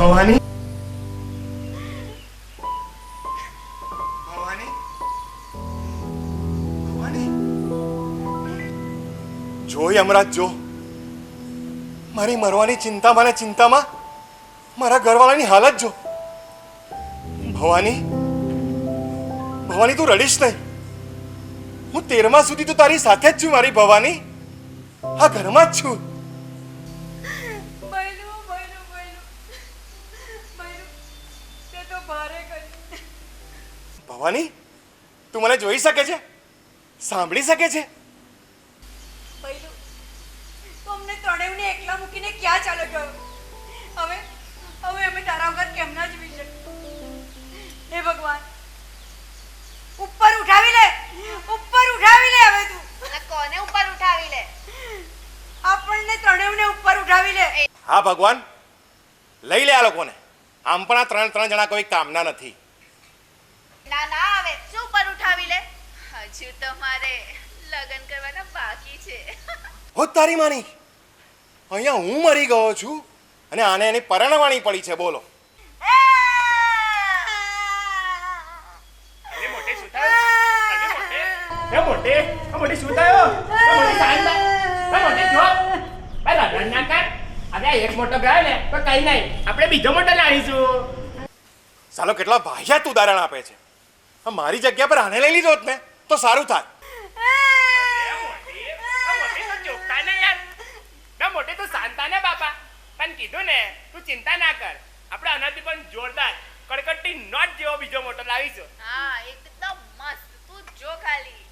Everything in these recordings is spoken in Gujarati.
ભવાની? ભવાની? ભવાની? જો યમરાજ જો. મારી મરવાની ચિંતા મને ચિંતામાં મારા ઘરવાળાની હાલત જો. ભવાની ભવાની તું રડીશ નહીં. હું તેરમા સુધી તો તારી સાથે જ છું મારી ભવાની. આ ઘરમાં જ છું. ભવાની? તું મને જોઈ શકે છે? સાંભળી શકે છે? તો અમને ત્રણેયને એકલા મૂકીને ક્યાં ચાલો ગયો? હવે હવે અમે તારા વગર કેમ ના જીવી શકીએ હે ભગવાન ઉપર ઉઠાવી લે ઉપર ઉઠાવી લે હવે તું. કોને ઉપર ઉઠાવી લે? આપણને ત્રણેયને ઉપર ઉઠાવી લે. હા ભગવાન લઈ લે આ લોકોને. આમ પણ આ ત્રણ ત્રણ જણા કોઈ કામના નથી ના ના આવે શું ઉપર ઉઠાવી લે હજુ તમારે લગ્ન કરવાના બાકી છે. હો તારી માની. અહીંયા હું મરી ગયો છું અને આને એની પરણવાણી પડી છે બોલો. જો એક મોટો ગયો ને તો કઈ નહીં. આપણે બીજો મોટો લાવીશું. સાલો કેટલા ભાઈયાત ઉદાહરણ આપે છે. મારી જગ્યા પર આને લઈ લીધો હોત ને. તો સારું થાય. મોટે તો ચોકતા ને યાર ના મોટે તું શાંત થા ને બાપા. પણ કીધું ને તું ચિંતા ના કર. આપણે આનાથી પણ જોરદાર કડકડતી નોટ જેવો બીજો મોટો લાવીશું. હા એકદમ મસ્ત. તું જો ખાલી.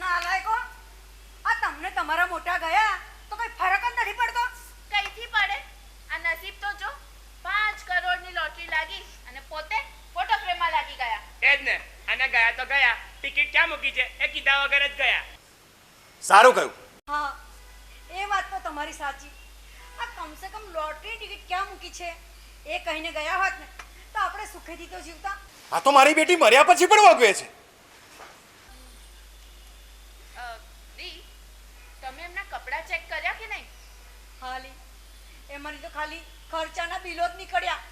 નાલાયકો આ તમને તમારા મોટા ગયા તો કઈ ફરક જ નથી પડતો? કઈથી પડે? આ નસીબ તો જો પાંચ કરોડની લોટરી લાગી અને પોતે ફોટો ફ્રેમમાં લાગી ગયા. એ જ ને અને ગયા તો ગયા. ટિકિટ ક્યાં મૂકી છે? એ કીધા વગર જ ગયા. સારું કહ્યું. હા એ વાત તો તમારી સાચી. આ કમસે કમ લોટરી ટિકિટ ક્યાં મૂકી છે? એ કહીને ગયા હોત ને તો આપણે સુખેથી તો જીવતા. આ તો મારી બેટી મર્યા પછી પણ વાગવે છે. દી તમે એમના કપડાં ચેક કર્યા કે નહીં? હાલી એમાંની તો ખાલી ખર્ચાના બિલો જ નીકળ્યા.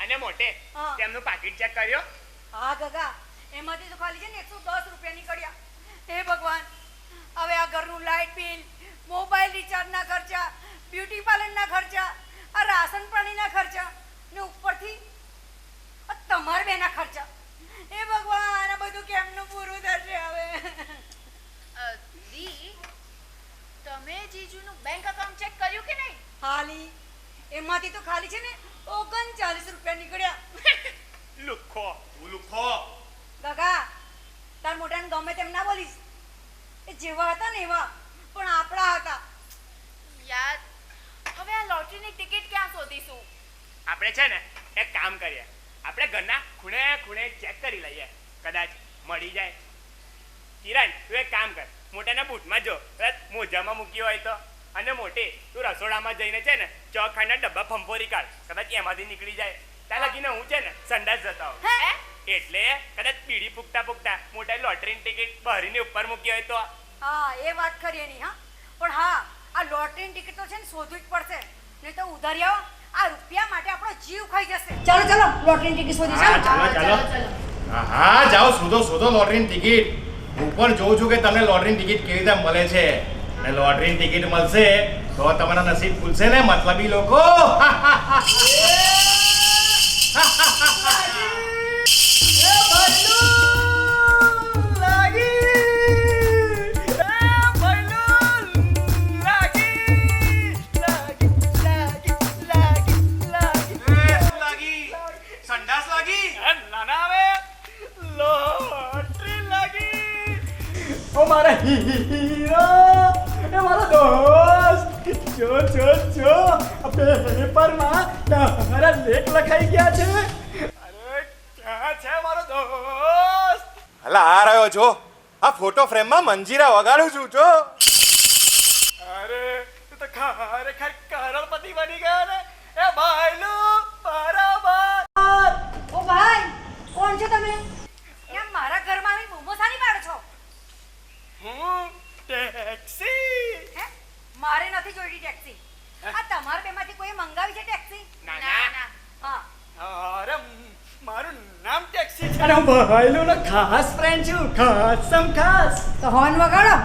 અને મોટે હા. તેમનું પાકીટ ચેક કર્યો? હા ગગા. એમાંથી તો ખાલી છે ને એકસો દસ રૂપિયા નીકળ્યા. હે ભગવાન હવે આ ઘરનું લાઇટ બિલ મોબાઈલ રિચાર્જના ખર્ચા બ્યુટી પાર્લરના ખર્ચા આ રાશન પાણીના ખર્ચા ને ઉપરથી આ તમારા બેના ખર્ચા. હે ભગવાન આ બધું કેમનું પૂરું થશે હવે? દી તમે જીજુનું બેંક અકાઉન્ટ ચેક કર્યું કે નહીં? હાલી એમાંથી તો ખાલી છે ને ઓગણચાલીસ રૂપિયા નીકળ્યા. લુખો લુખો. ગગા તાર મોટાને ગમે તેમ ના બોલીશ. એ જેવા હતા ને એવા પણ આપણા હતા. યાર હવે આ લોટરીની ટિકિટ ક્યાં શોધીશું? આપણે છે ને એક કામ કરીએ. આપણે ઘરના ખૂણે ખૂણે ચેક કરી લઈએ. કદાચ મળી જાય. કિરણ તું એક કામ કર. મોટાના બૂટમાં જો. કદાચ મોજામાં મૂકી હોય તો. અને મોટી તું રસોડામાં જઈને છે ને ચોખાના ડબ્બા ફંફોરી કાઢ. કદાચ એમાંથી નીકળી જાય. ત્યાં લગીને હું છે ને સંડાસ જતા હોઉં હે? એટલે કદાચ બીડી ફૂકતા ફૂકતા મોટા લોટરીની ટિકિટ ભરીને ઉપર મૂકી હોય તો? હા એ વાત ખરી એની હા. પણ હા આ લોટરીની ટિકિટ તો છે ને શોધવી જ પડશે. નહીં તો ઉધારી આવો. આ રૂપિયા માટે આપણો જીવ ખાઈ જશે. ચાલો ચાલો લોટરીની ટિકિટ શોધી. હા, ચાલો ચાલો, ચાલો. હા હા જાઓ શોધો શોધો લોટરીની ટિકિટ. હું પણ જોઉં છું કે તમને લોટરીની ટિકિટ કેવી રીતે મળે છે. અને લોટરીની ટિકિટ મળશે તો તમારા નસીબ ખુલશે ને મતલબી લોકો? મારા હીરો. એ મારો દોસ્ત. જો જો જો. પેપરમાં તમારા લેખ લખાઈ ગયા છે. અરે ક્યાં છે મારો દોસ્ત? હલા આ રહ્યો છો. આ ફોટો ફ્રેમમાં મંજીરા વગાડું છું છો અરે તું તો ખરેખર કરોડપતિ બની ગયો ને. એ ભાઈલું બરાબર. ઓ ભાઈ કોણ છો તમે? તમારે બેમાંથી કોઈ મંગાવી છે ટેક્સી ના ના હા. અરે મારું નામ ટેક્સી છે. અરે હું ભાઈલો નો ખાસ ફ્રેન્ડ છું. ખાસ સમ ખાસ. તો હોર્ન વગાડો.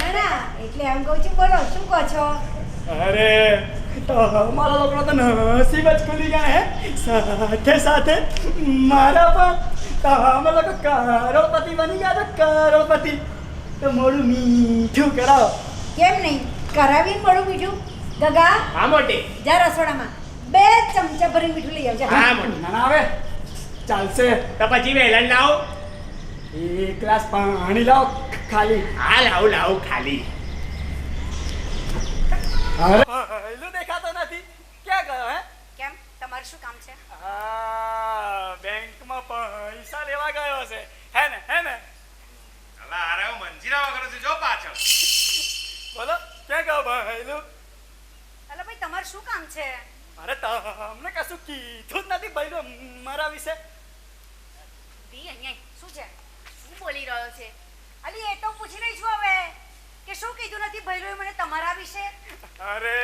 ના ના. એટલે એમ કહું છું બોલો શું કહો છો? અરે મારા લોકો તો નસીબ જ ખુલી ગયા હે. સાથે સાથે મારા પણ. તમે લોકો કરોડપતિ બની ગયા તો કરોડપતિ. તો મોડું મીઠું કરાવ. કેમ નહીં? કરાવીને પડું મીઠું? ગગા? હા મોટી. જા રસોડામાં. બે ચમચા ભરી મીઠું લઈ આવજે. હા મોટી. ના ના આવે. ચાલશે. તો પછી વેલણ લાવો. એક ગ્લાસ પાણી લાવો ખાલી. હા લાવ લાવ ખાલી. અરે. ભાઈલું દેખાતો નથી. ક્યાં ગયો હે? કેમ? તમારું શું કામ છે? આ બેંકમાં પૈસા લેવા ગયો છે. હે ને હે ને? અલા અરે હું મંજીરા વગર જો પાછળ. બોલો. ક્યાં ગયો ભાઈલું અલા ભાઈ તમારું શું કામ છે? અરે તમને કશું કીધું જ નથી ભાઈ મારા વિશે. દી અહીંયા શું છે? શું બોલી રહ્યો છે? અલી એ તો પૂછી રહી છું હવે કે શું કીધું નથી ભાઈ મને તમારા વિશે? અરે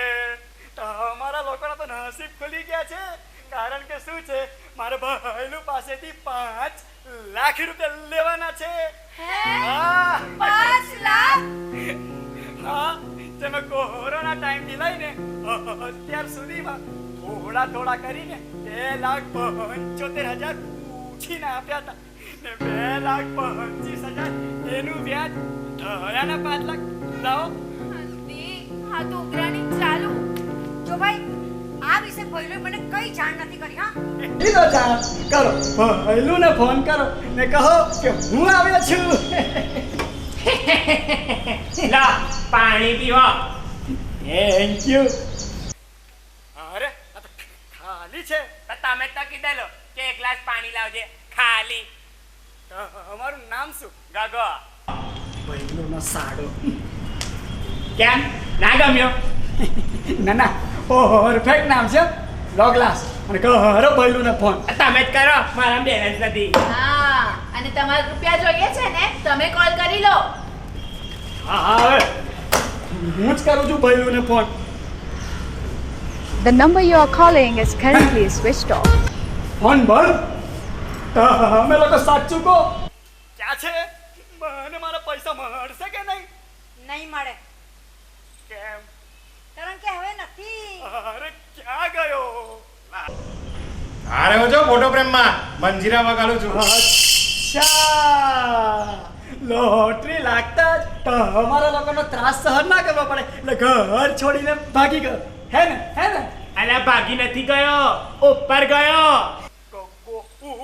તમારા લોકોના તો નસીબ ખુલી ગયા છે. કારણ કે શું છે મારા ભાઈલું પાસેથી પાંચ લાખ રૂપિયા લેવાના છે. હા. પાંચ લાખ? હા. તમે કોરોના ટાઈમથી લઈને અત્યાર સુધીમાં થોડા થોડા કરીને બે લાખ પંચોતેર હજાર ઉછીને આપ્યા હતા. ને બે લાખ પચીસ હજાર એનું વ્યાજ થયાના પાંચ લાખ. લાવો. હા તો ઉઘરાણી ચાલુ. જો ભાઈ આ વિશે ભૈરોએ મને કઈ જાણ નથી કરી હા? લીધો જાણ. કરો. પહેલું ને ફોન કરો ને કહો કે હું આવ્યો છું. લા પાણી પીવો. થેન્ક યુ અરે ખાલી છે. તમે તો કીધેલો કે એક ગ્લાસ પાણી લાવજે. ખાલી. અમારું નામ શું? ગગો. પહેલુંનો સાડો. કેમ? ના ગમ્યો? ના ના. પરફેક્ટ નામ છે. લો ગ્લાસ અને કરો પહેલું ને ફોન તમે જ કરો મારા બેલેન્સ નથી. હા અને તમારા રૂપિયા જોઈએ છે ને તમે કોલ કરી લો. હા હા હવે. હું જ કરું છું પહેલું ને phone The number you are calling is currently switched off. Phone બંધ? તમે લોકો સાચું કહો ક્યાં છે? મને મારા પૈસા મળશે કે નહીં? નહીં મળે. કેમ કારણ કે હવે નથી અરે ક્યાં ગયો હું જો ફોટો ફ્રેમમાં મંજીરા વગાડું છું. લોટરી લાગતા જ તમારા લોકોનો ત્રાસ સહન ના કરવો પડે. એટલે ઘર છોડીને ભાગી ગયો. હે ને? હે ને? અલ્યા ભાગી નથી ગયો. ઉપર ગયો.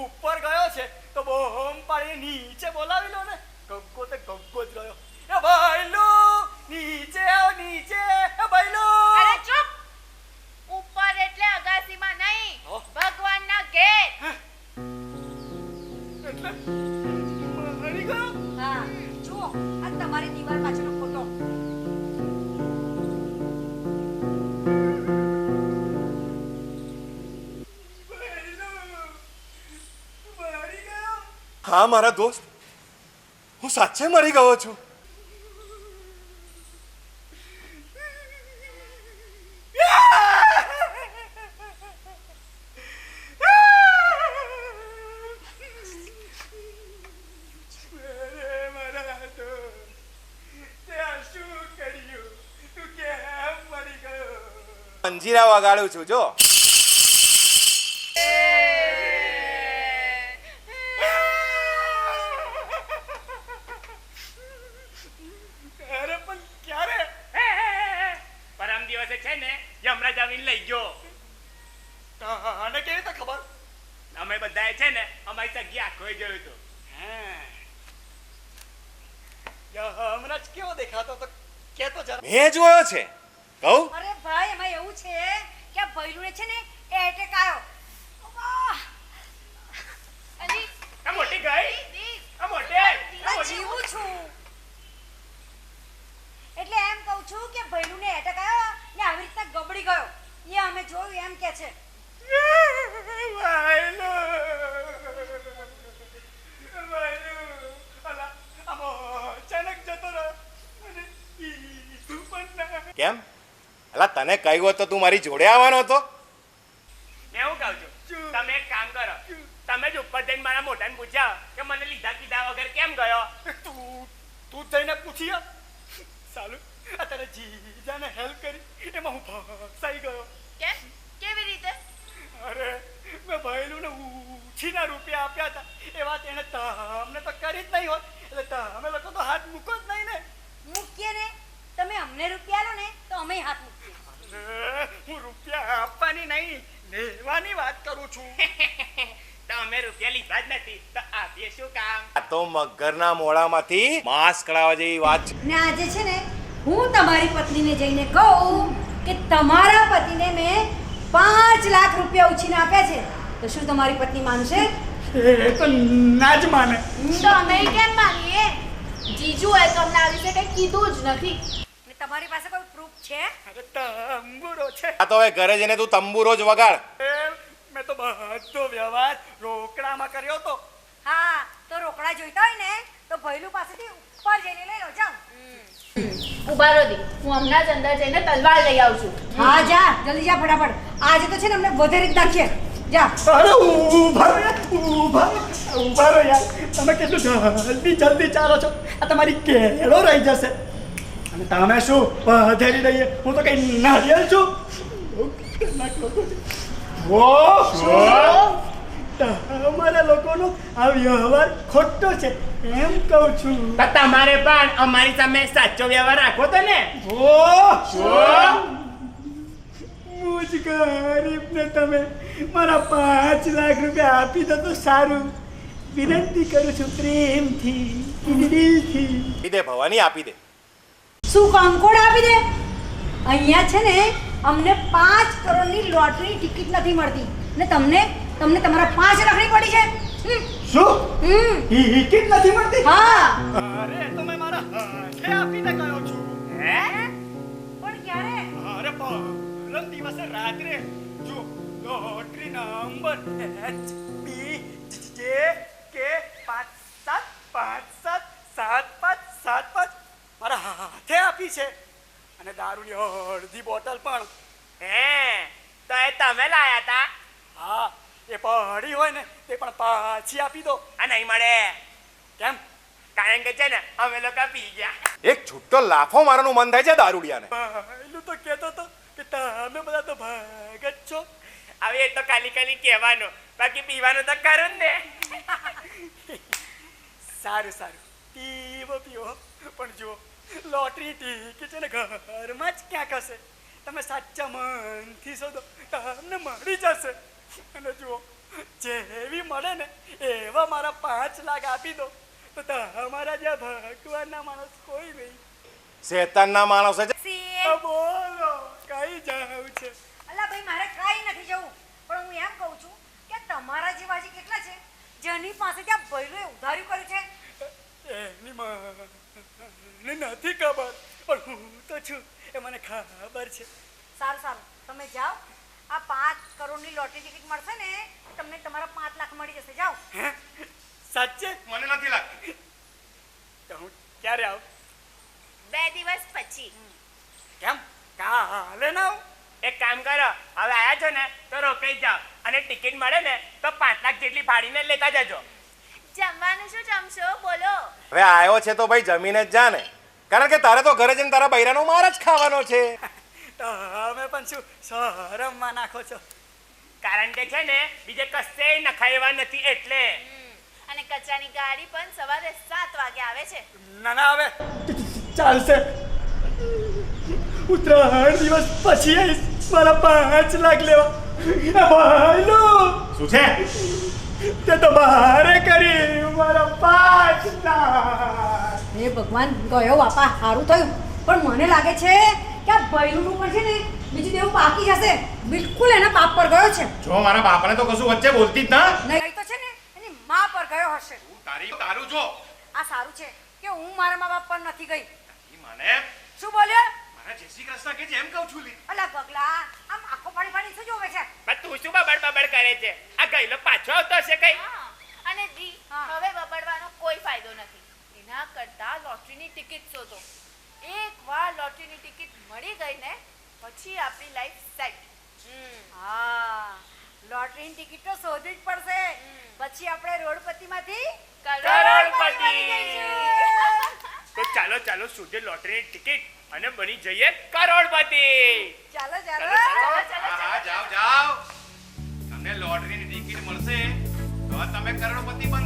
ઉપર ગયો છે. તો બોમ પાડી નીચે બોલાવી લો ને. ગગ્ગો તો ગગ્ગો જ ગયો. એ ભાઈલો નીચે આવ નીચે. હા મારા દોસ્ત. હું સાચે મરી ગયો છું. અંજીરા મારા તો તે શું કર્યું? તું કેમ મરી ગયો. મંજીરા વગાડું છું જો. યમરાજ આવીને લઈ ગયો. અને કેવી રીતે ખબર? અમે બધાએ છે ને અમારી સગી ખોઈ જોયું હતું. હમણાં કેવો દેખાતો તો કેતો જરા મેં જોયો છે. કહું? અરે ભાઈ એમાં એવું છે કે ભૈલુને છે ને એટેક આવ્યો અલી આ મોટી ગઈ? આ મોટી? આ આ જીવું છું. એટલે એમ કહું છું કે ભૈલુને એટેક આવ્યો રીતના ગયો. એ અમે જોયું એમ કે છે. કેમ? અલા તને કહ્યું હોત તો તું મારી જોડે આવવાનો હતો. મેં હું કહું છું તમે એક કામ કરો. તમે જ ઉપર જઈને મારા મોઢાને પૂછ્યા કે મને લીધા કીધા વગર કેમ ગયો? તું તું જઈને પૂછી. સાલું આ તારે જીજાને હેલ્પ કરી. એમાં હું ફસાઈ ગયો. કેમ કેવી રીતે? અરે મેં ભયેલું ને ઉછીના રૂપિયા આપ્યા હતા. એ વાત એને તમને તો કરી જ નહીં હોત. એટલે તમે લોકો તો હાથ મૂકો જ નહીં ને. મૂકીએ ને? તમે અમને રૂપિયા લો ને તો અમે હાથ મૂકીએ. હું રૂપિયા આપવાની નહીં લેવાની વાત કરું છું. તો અમે રૂપિયા નથી તો આપીએ શું કામ? આ તો મગરના મોઢામાંથી માંસ કઢાવવા જેવી વાત છે. ને આજે છે ને હું તમારી પત્નીને જઈને કહું કે તમારા પતિને મેં પાંચ લાખ રૂપિયા ઉછીને આપ્યા છે. તો શું તમારી પત્ની માનશે? એ તો ના જ માને. તો અમે કેમ માનીએ? જીજુ એ તો અમને આ વિશે કંઈ કીધું જ નથી. તમારી પાસે કોઈ પ્રૂફ છે? તંબુરો છે. આ તો હવે ઘરે જઈને તું તંબુરો જ વગાડ. મેં તો બધો વ્યવહાર રોકડામાં કર્યો તો હા તો રોકડા જોઈતા હોય ને તો ભૈલું પાસેથી ઉપર જઈને લઈ લો જાઉં ઊભા દી. હું હમણાં જ અંદર જઈને તલવાર લઈ આવું છું. હા જા જલ્દી જા ફટાફટ. આજે તો છે ને અમને વધારે જ નાખીએ. જા. અરે રહો યાર ઊભા રહો, રહો યાર. તમે કેટલું જલ્દી જલ્દી ચાલો છો. આ તમારી કેળો રહી જશે. અને તમે શું વધેરી રહીએ? હું તો કઈ નારિયેલ છું બહુ લોકો છે. વો તમારા લોકોનો આ વ્યવહાર ખોટો છે. એમ કહું છું. તમારે પણ અમારી સામે સાચો વ્યવહાર રાખો તો ને? ગરીબને તમે મારા પાંચ લાખ રૂપિયા આપી દો તો સારું. વિનંતી કરું છું પ્રેમથી દિલથી. આપી દે ભવાની આપી દે. શું કંકોડ આપી દે? અહીંયા છે ને અમને પાંચ કરોડની લોટરી ટિકિટ નથી મળતી. ને તમને તમને તમારા પાંચ લાખની પડી છે? શું? હમ. ટિકિટ નથી મળતી? હા. અરે તો મેં મારા હાથે આપીને ગયો છું. હે? પણ ક્યારે? અરે પરમ દિવસે રાત્રે. જો લોટરી નંબર એચ બી જે કે પાંચ સાત પાંચ સાત સાત પાંચ સાત પાંચ મારા હાથે આપી છે. અને દારૂની અડધી બોટલ પણ. હે તો એ તમે લાયા હતા હા એ પડી હોય ને તે પણ પાછી આપી દો. આ નહીં મળે. કેમ? કારણ કે છે ને અમે લોકો પી ગયા. એક છૂટો લાફો મારવાનું મન થાય છે દારૂડિયાને. પહેલું તો કહેતો તો કે તમે બધા તો ભાગ જ છો. હવે એ તો ખાલી ખાલી કહેવાનું. બાકી પીવાનું તો કરું ને. સારું સારું. પીવો પીવો. પણ જો લોટરી ટિકિટ છે ને ઘરમાં જ ક્યાંક હશે? તમે સાચા મનથી શોધો તમને મળી જશે. અને જુઓ જેવી મળે ને એવા મારા પાંચ લાખ આપી દો. તો તમારા જ્યાં ભગવાનના માણસ કોઈ નહીં. શેતાનના માણસો છે બોલો કઈ જાવ છે? અલા ભાઈ મારે કઈ નથી જવું. પણ હું એમ કહું છું કે તમારા જેવા કેટલા છે જેની પાસે ત્યાં ભૈલુએ ઉધાર્યું કર્યું છે? એની મને નથી ખબર પણ હું તો છું. એ મને ખબર છે. સારું સારું. તમે જાઓ. આ પાંચ કરોડની લોટરી ટિકિટ મળશે ને તમને તમારા પાંચ લાખ મળી જશે. જાઓ. હે? સાચે? મને નથી લાગતું. તો હું ક્યારે આવું? બે દિવસ પછી. કેમ? કાલે ના આવું? એક કામ કરો હવે આયા છો ને તો રોકાઈ જાઓ. અને ટિકિટ મળે ને તો પાંચ લાખ જેટલી ફાડીને લેતા જજો. જમવાનું શું જમશો? બોલો. હવે આવ્યો છે તો ભાઈ જમીને જ જા ને કારણ કે તારે તો ઘરે જઈને તારા બૈરાનો માર જ ખાવાનો છે. તમે પણ શું શરમમાં નાખો છો? કારણ કે છે ને બીજે કશે નખાય એવા નથી એટલે. અને કચરાની ગાડી પણ સવારે સાત વાગે આવે છે. ના ના હવે. ચાલશે. ઉત્તરાયણ દિવસ પછી આવીશ મારા પાંચ લાખ લેવા. શું છે? તે તો બહારે કરી મારા પાંચ હે ભગવાન ગયો બાપા સારું થયું. પણ મને લાગે છે કે આ ભૈલુનું પણ છે ને બીજું દેવું પાકી જશે બિલકુલ એના બાપ પર ગયો છે. જો મારા બાપને તો કશું વચ્ચે બોલતી જ ના. નહીં તો છે ને એની મા પર ગયો હશે. તારી તારું જો. આ સારું છે કે હું મારા મા બાપ પર નથી ગઈ. મને? શું બોલ્યો? મારા જય શ્રી કૃષ્ણ કે જેમ કહું છું લી. અલા ગગલા આમ આખો પાડી પાડી શું જોવે છે? પણ તું શું બબડ બબડ કરે છે? આ ગઈલો પાછો આવતો છે કઈ? હા. અને જી હવે બબડવાનો કોઈ ફાયદો નથી. એના કરતા લોટરીની ટિકિટ શોધો. એકવાર લોટરીની ટિકિટ મળી ગઈ ને પછી આપણી લાઈફ સેટ. હા લોટરીની ટિકિટ તો શોધવી જ પડશે. પછી આપણે રોડપતિમાંથી કરોડપતિ. તો ચાલો ચાલો શોધે લોટરીની ટિકિટ. અને બની જઈએ કરોડપતિ. ચાલો ચાલો. ચાલો, જાઓ જાઓ. તમને લોટરીની ટિકિટ મળશે. તો તમે કરોડપતિ બનશો.